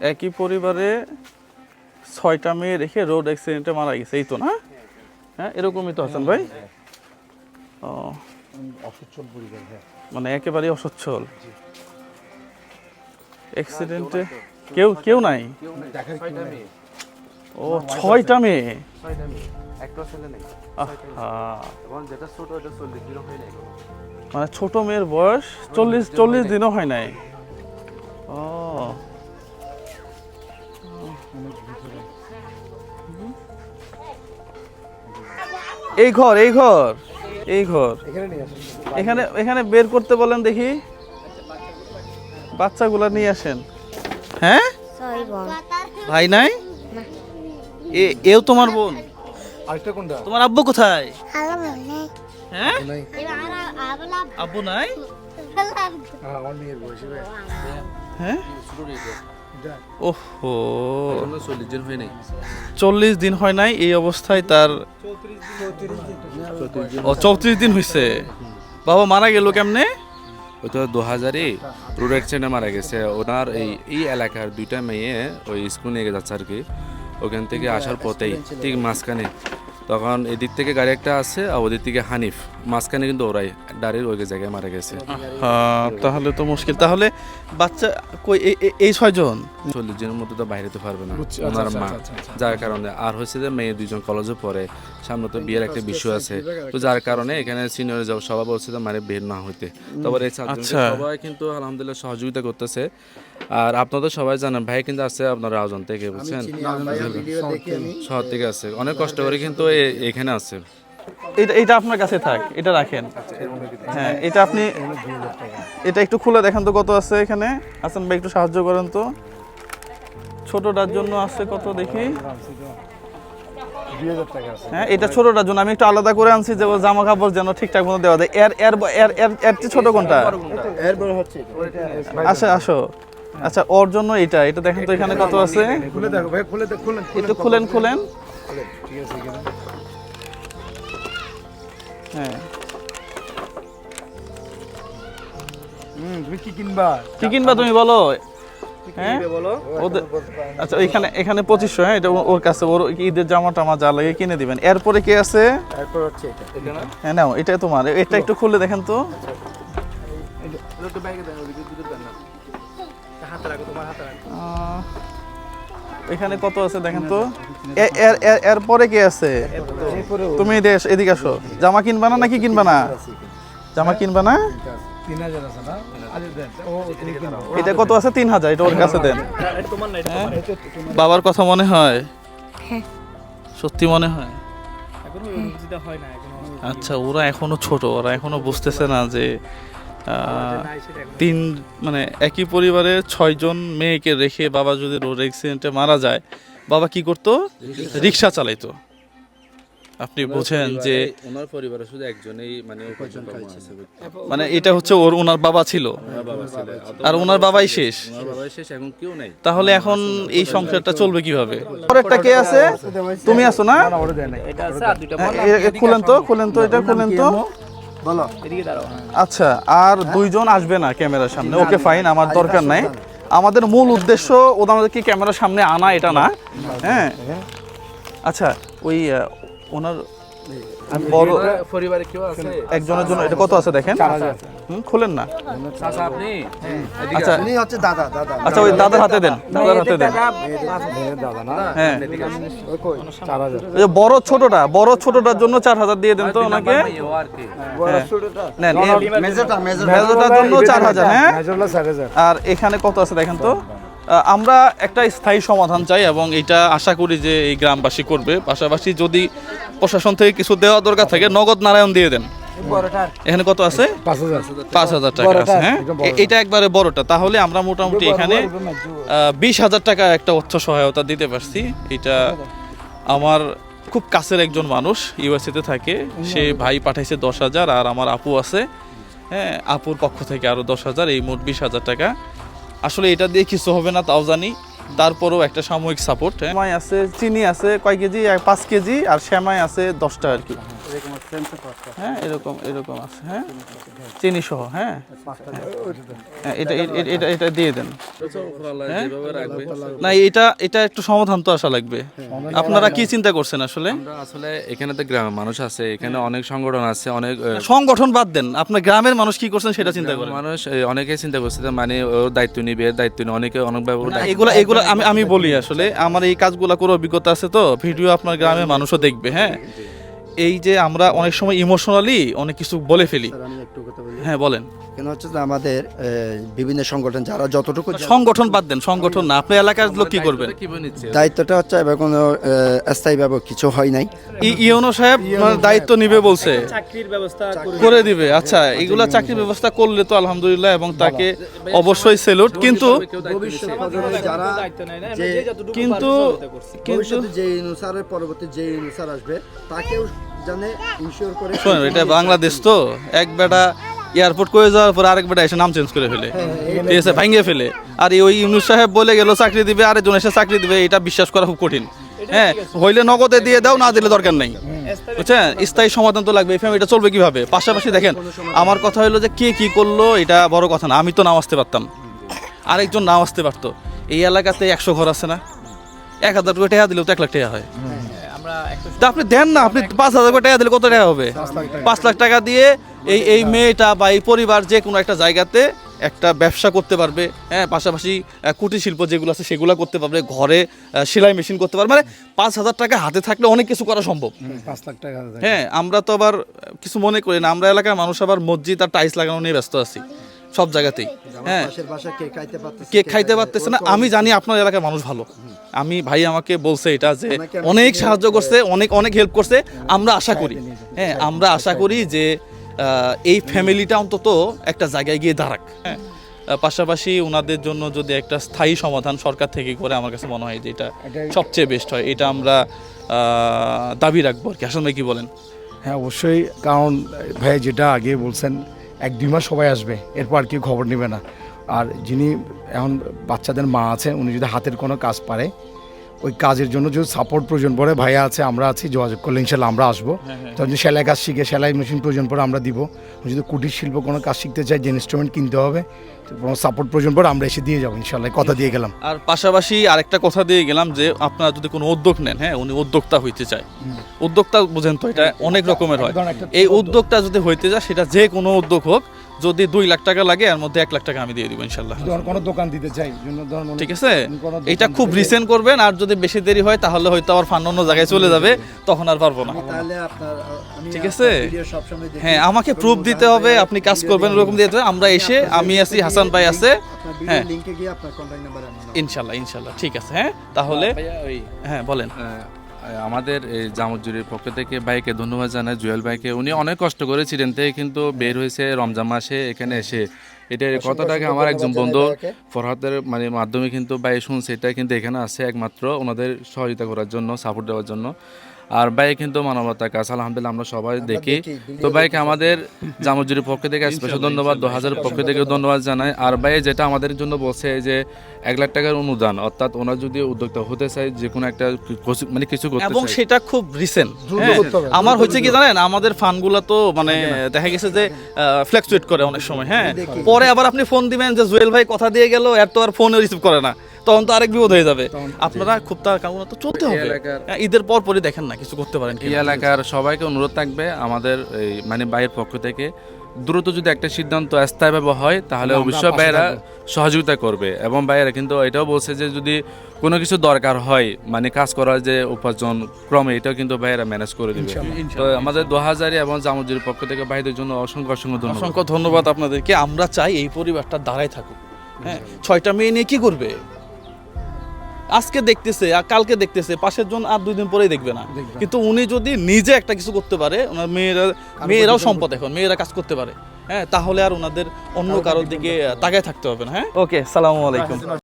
একই পরিবারে ছয়টা মেয়ে রেখে রোড অ্যাক্সিডেন্টে মারা গেছে এই তো না? হ্যাঁ এরকমই তো হাসান ভাই? ও। অসচ্ছল পরিবার হ্যাঁ। মানে একেবারেই অসচ্ছল। অ্যাক্সিডেন্টে কেউ কেউ নাই। ও ছয়টা মেয়ে। মানে ছোট মেয়ের বয়স চল্লিশ চল্লিশ দিনও হয় নাই। এই ঘর এই ঘর এই ঘর। এখানে এখানে এখানে বের করতে বলেন দেখি। বাচ্চাগুলা নিয়ে আসেন। হ্যাঁ? ভাই নাই? এ এও তোমার বোন? আরেকটা কোনটা? তোমার আব্বু কোথায়? হ্যাঁ? আব্বু নাই। হ্যাঁ ওহো। দিন হয় নাই। চল্লিশ দিন হয় নাই এই অবস্থায় তার ও চৌত্রিশ দিন হয়েছে বাবা মারা গেল কেমনে? ওই তো দু হাজারে রোড অ্যাক্সিডেন্টে মারা গেছে। ওনার এই এই এলাকার দুইটা মেয়ে ওই স্কুল নিয়ে যাচ্ছে আর কি। ওখান থেকে আসার পথেই ঠিক মাঝখানে। তখন এদিক থেকে গাড়ি একটা আছে আর ওদিক থেকে হানিফ। মাঝখানে কিন্তু ওরাই ডাড়ির ওই জায়গায় মারা গেছে। তাহলে তো মুশকিল। তাহলে বাচ্চা কই এই- ছয়জন? চল্লিশ দিনের মধ্যে তো বাইরে যেতে পারবে না। ওনার আচ্ছা, মা। আচ্ছা, আচ্ছা, যার কারণে আর হচ্ছে যে মেয়ে দুজন কলেজে পড়ে সামনে তো বিয়ের একটা বিষয় আছে। তো যার কারণে এখানে সিনিয়র যাও সবাই বলছে যে মানে বের না হইতে। তারপরে এই। সবাই কিন্তু আলহামদুলিল্লাহ সহযোগিতা করতেছে। আর আপনাদের সবাই জানেন ভাই কিন্তু আছে আপনার রাজন থেকে বুঝছেন? শহর থেকে আছে। অনেক কষ্ট করে কিন্তু এখানে আছে। এটা এটা আপনার কাছে থাক এটা রাখেন। হ্যাঁ এটা আপনি এটা একটু খুলে দেখেন তো কত আছে এখানে। হাসান ভাই একটু সাহায্য করেন তো। ছোটটার জন্য আছে কত দেখি? হ্যাঁ এটা ছোটটার জন্য। আমি একটু আলাদা করে আনছি যে জামা কাপড় যেন ঠিকঠাক মতো দেওয়া যায়। এর এর এর এর এর ছোট কোনটা? আসে আসো। আচ্ছা ওর জন্য এটা। এটা দেখেন তো এখানে কত আছে। খুলে দেখো ভাই খুলে দেখো খুলেন একটু খুলেন খুলেন। ঠিক আছে হ্যাঁ। হুম তুমি কি কিনবা? কি কিনবা তুমি বলো? হ্যাঁ? আচ্ছা এখানে এখানে পঁচিশশো হ্যাঁ? এটা ওর কাছে ওর ঈদের জামা টামা যা লাগে কিনে দিবেন। এরপরে কে আছে? হ্যাঁ নাও এটা তোমার। এটা একটু খুলে দেখেন তো। আহ, এখানে কত আছে দেখেন তো? এরপরে কে আছে? তুমি দেশ এদিকে আসো। জামা কিনবা না নাকি কিনবা না? জামা কিনবা না? এটা কত আছে? তিন হাজার। এটা ওর কাছে দেন। হ্যাঁ? বাবার কথা মনে হয়? সত্যি মনে হয়? আচ্ছা ওরা এখনও ছোট। ওরা এখনও বুঝতেছে না যে তিন মানে একই পরিবারে ছয়জন মেয়েকে রেখে বাবা যদি রোড অ্যাক্সিডেন্টে মারা যায় বাবা কি করতো? রিক্সা চালাইতো। আপনি বোঝেন যে ওনার পরিবারে শুধু একজনেই মানে মানে এটা হচ্ছে ওর ওনার বাবা ছিল। ছেলে আর ওনার বাবাই শেষ। ওনার বাবা শেষ এখন কেউ নাই। তাহলে এখন এই সংসারটা চলবে কীভাবে? কে আছে? তুমি আছো না? খুলেন তো খুলেন তো এটা খুলেন তো। বলো। আচ্ছা আর দুইজন আসবে না ক্যামেরার সামনে। ওকে ফাইন আমার দরকার নাই। আমাদের মূল উদ্দেশ্য ওনাদেরকে ক্যামেরার সামনে আনা এটা না। হ্যাঁ। আচ্ছা ওই আহ, বড় পরিবারে কেউ আছে? একজনের জন্য এটা কত আছে দেখেন? হুম, খুলেন না। আচ্ছা আপনি? আচ্ছা। উনি হচ্ছে দাদা দাদা। আচ্ছা ওই দাদার হাতে দেন দাদার হাতে দেন। দাদা না? হ্যাঁ। ওই বড় ছোটটা বড় ছোটটার জন্য চার হাজার দিয়ে দেন তো ওনাকে। আর কি হ্যাঁ। মেজরটা ভেজোটার জন্য চার হাজার হ্যাঁ। মেজরটা চার হাজার। আর এখানে কত আছে দেখেন তো? আমরা একটা স্থায়ী সমাধান চাই এবং এটা আশা করি যে এই গ্রামবাসী করবে। পাশাপাশি যদি প্রশাসন থেকে কিছু দেওয়া দরকার থাকে নগদ নারায়ণ দিয়ে দেন। এখানে কত আছে? পাঁচ হাজার। টাকা। আছে হ্যাঁ? এটা একবারে বড়টা। তাহলে আমরা মোটামুটি এখানে বিশ হাজার টাকা একটা অর্থ সহায়তা দিতে পারছি। এটা আমার খুব কাছের একজন মানুষ ইউএসএতে থাকে। সে ভাই পাঠাইছে দশ হাজার আর আমার আপু আছে। হ্যাঁ আপুর পক্ষ থেকে আরও দশ হাজার এই মোট বিশ হাজার টাকা। আসলে এটা দিয়ে কিছু হবে না, তাও জানি। তারপরও একটা সাময়িক সাপোর্ট হ্যাঁ। আছে, চিনি আছে, কয় কেজি? পাঁচ কেজি, আর শ্যামাই আছে দশটা আর কি। হ্যাঁ এরকম এরকম আছে হ্যাঁ? চিনি সহ হ্যাঁ হ্যাঁ, এটা এটা- এটা দিয়ে দেন। হ্যাঁ? না এটা এটা একটু সমাধান তো আসা লাগবে। আপনারা কি চিন্তা করছেন আসলে? আসলে এখানে তো গ্রামের মানুষ আছে এখানে অনেক সংগঠন আছে অনেক সংগঠন বাদ দেন। আপনার গ্রামের মানুষ কি করছেন সেটা চিন্তা করেন। মানুষ অনেকে চিন্তা করছে মানে ওর দায়িত্ব নিবে দায়িত্ব নিয়ে অনেকে অনেকভাবে এগুলা এগুলা আমি আমি বলি আসলে আমার এই কাজগুলো করে অভিজ্ঞতা আছে তো ভিডিও আপনার গ্রামের মানুষও দেখবে হ্যাঁ? এই যে আমরা অনেক সময় ইমোশনালি অনেক কিছু বলে ফেলি। স্যার, আমি একটু কথা বলি। হ্যাঁ বলেন। কেন হচ্ছে যে আমাদের বিভিন্ন সংগঠন যারা যতটুকু সংগঠন বাদ দেন সংগঠন না। আপনি এলাকার লোক কি করবেন? দায়িত্বটা হচ্ছে এবার কোনো স্থায়ীভাবে কিছু হয় নাই। ই- ইওনো সাহেব মানে দায়িত্ব নিবে বলছে। চাকরির ব্যবস্থা করে দিবে। আচ্ছা এগুলা চাকরির ব্যবস্থা করলে তো আলহামদুলিল্লাহ এবং তাকে অবশ্যই সেলুট কিন্তু ভবিষ্যৎ যারা কিন্তু কিন্তু যে অনুসারের পরবর্তী যে অনুসার আসবে তাকেও জানে ইনশিওর করে শোনেন এটা বাংলাদেশ তো এক বেটা এয়ারপোর্ট করে যাওয়ার পর আরেক বেটা এসে নাম চেঞ্জ করে ফেলে। ঠিক আছে ভাঙিয়ে ফেলে। আর ওই ইউনুস সাহেব বলে গেল চাকরি দিবে আরেকজন এসে চাকরি দিবে। এটা বিশ্বাস করা খুব কঠিন। হ্যাঁ হইলে নগদে দিয়ে দাও না দিলে দরকার নাই। বুঝছেন? স্থায়ী সমাধান তো লাগবে। এই ফ্যামিলিটা চলবে কীভাবে? পাশাপাশি দেখেন আমার কথা হলো যে কে কি করল এটা বড় কথা না। আমি তো নাও আসতে পারতাম। আরেকজন নাও আসতে পারতো। এই এলাকাতে একশো ঘর আছে না? এক হাজার টাকা টাকা দিলেও তো এক লাখ টাকা হয়। তা আপনি দেন না আপনি পাঁচ হাজার টাকা দিলে কত টাকা হবে? পাঁচ লাখ টাকা দিয়ে এই এই মেয়েটা বা এই পরিবার যে কোনো একটা জায়গাতে একটা ব্যবসা করতে পারবে হ্যাঁ পাশাপাশি কুটির শিল্প যেগুলো আছে সেগুলো করতে পারবে ঘরে সেলাই মেশিন করতে পারবে। মানে পাঁচ হাজার টাকা হাতে থাকলে অনেক কিছু করা সম্ভব। পাঁচ লাখ টাকা হ্যাঁ আমরা তো আবার কিছু মনে করি না আমরা এলাকার মানুষ আবার মসজিদ আর টাইলস লাগানো নিয়ে ব্যস্ত আছি। সব জায়গাতেই। হ্যাঁ। কে খাইতে পারতেছে কেক খাইতে পারতেছে না আমি জানি আপনার এলাকার মানুষ ভালো। আমি ভাই আমাকে বলছে এটা যে অনেক সাহায্য করছে অনেক অনেক হেল্প করছে আমরা আশা করি। হ্যাঁ আমরা আশা করি যে এই ফ্যামিলিটা অন্তত একটা জায়গায় গিয়ে দাঁড়াক। হ্যাঁ পাশাপাশি ওনাদের জন্য যদি একটা স্থায়ী সমাধান সরকার থেকে করে আমার কাছে মনে হয় যে এটা সবচেয়ে বেস্ট হয় এটা আমরা আহ, দাবি রাখব আর কি। আসলে ভাই কি বলেন? হ্যাঁ অবশ্যই কারণ ভাই যেটা আগে বলছেন এক দুই মাস সবাই আসবে, এরপর আর কেউ খবর নেবে না। আর যিনি এখন বাচ্চাদের মা আছে, উনি যদি হাতের কোনো কাজ পারে ওই কাজের জন্য যদি সাপোর্ট প্রয়োজন পড়ে ভাইয়া আছে আমরা আছি যোগাযোগ করলে ইনশাল্লাহ আমরা আসব। তখন যদি সেলাই কাজ শিখে সেলাই মেশিন প্রয়োজন পড়ে আমরা দিব। যদি কুটির শিল্প কোনো কাজ শিখতে চাই যে ইনস্ট্রুমেন্ট কিনতে হবে কোনো সাপোর্ট প্রয়োজন পড়ে আমরা এসে দিয়ে যাব ইনশাল্লাহ কথা দিয়ে গেলাম। আর পাশাপাশি আরেকটা কথা দিয়ে গেলাম যে আপনারা যদি কোনো উদ্যোগ নেন হ্যাঁ উনি উদ্যোক্তা হইতে চায়। উদ্যোক্তা বুঝেন তো এটা অনেক রকমের হয়। এই উদ্যোগটা যদি হইতে যায় সেটা যে কোনো উদ্যোগ হোক যদি দুই লাখ টাকা লাগে এর মধ্যে এক লাখ টাকা আমি দিয়ে দিব ইনশাল্লাহ। কোনো দোকান দিতে চাই ঠিক আছে? এটা খুব রিসেন্ট করবেন আর যদি বেশি দেরি হয় তাহলে হয়তো আবার ফান্ড অন্য জায়গায় চলে যাবে তখন আর পারব না। তাহলে আপনার ঠিক আছে? ভিডিও সবসময় দেখি। হ্যাঁ আমাকে প্রুফ দিতে হবে আপনি কাজ করবেন ওরকম দিয়ে দিতে হবে। আমরা এসে আমি আছি হাসান ভাই আছে। হ্যাঁ। লিংকে গিয়ে আপনার কন্টাক্ট নাম্বার আমি ইনশাল্লাহ ইনশাল্লাহ ঠিক আছে হ্যাঁ তাহলে ভাইয়া, ওই হ্যাঁ বলেন। আমাদের এই জামুজুরির পক্ষ থেকে ভাইকে ধন্যবাদ জানাই জুয়েল ভাইকে। উনি অনেক কষ্ট করেছিলেন তাই থেকে কিন্তু বের হয়েছে রমজান মাসে এখানে এসে। এটা কথাটাকে আমার একজন বন্ধু ফরহাদের মানে মাধ্যমে কিন্তু ভাই শুনছে এটা কিন্তু এখানে আছে একমাত্র ওনাদের সহযোগিতা করার জন্য সাপোর্ট দেওয়ার জন্য। আর ভাই কিন্তু মানবতার কাজ আলহামদুলিল্লাহ আমরা সবাই দেখি। তো ভাইকে আমাদের জামুজুরির পক্ষ থেকে স্পেশাল ধন্যবাদ দু হাজার পক্ষ থেকে ধন্যবাদ জানাই। আর ভাই যেটা আমাদের জন্য বলছে যে এক লাখ টাকার অনুদান অর্থাৎ ওনার যদি উদ্যোক্তা হতে চায় যে কোনো একটা মানে কিছু করতে এবং সেটা খুব রিসেন্ট হবে, আমার হচ্ছে কি জানেন আমাদের ফান্ডগুলো তো মানে দেখা গেছে যে ফ্ল্যাকচুয়েট করে অনেক সময় হ্যাঁ। পরে আবার আপনি ফোন দিবেন যে জুয়েল ভাই কথা দিয়ে গেল এর তো আর ফোন রিসিভ করে না। তখন তো আরেক বিপদ হয়ে যাবে। আপনারা খুব তার কারণ তো চলতে হবে। হ্যাঁ, ঈদের পর পরই দেখেন না কিছু করতে পারেন এই এলাকার সবাইকে অনুরোধ থাকবে আমাদের এই মানে বাইরের পক্ষ থেকে দ্রুত যদি একটা সিদ্ধান্ত স্থায়ীভাবে হয় তাহলে অবশ্যই বাইরা সহযোগিতা করবে। এবং বাইরে কিন্তু এটাও বলছে যে যদি কোনো কিছু দরকার হয় মানে কাজ করার যে উপার্জন ক্রমে এটাও কিন্তু বাইরা ম্যানেজ করে দিবে। তো আমাদের দু হাজারি এবং জামুজির পক্ষ থেকে ভাইদের জন্য অসংখ্য অসংখ্য ধন্যবাদ। অসংখ্য ধন্যবাদ আপনাদেরকে। আমরা চাই এই পরিবারটা দাঁড়ায় থাকুক। হ্যাঁ ছয়টা মেয়ে নিয়ে কি করবে? আজকে দেখতেছে আর কালকে দেখতেছে পাশের জন আর দুই দিন পরেই দেখবে না। কিন্তু উনি যদি নিজে একটা কিছু করতে পারে ওনার মেয়েরা মেয়েরাও সম্পদ এখন মেয়েরা কাজ করতে পারে। হ্যাঁ তাহলে আর ওনাদের অন্য কারোর দিকে তাকায় থাকতে হবে না হ্যাঁ? ওকে সালামু আলাইকুম।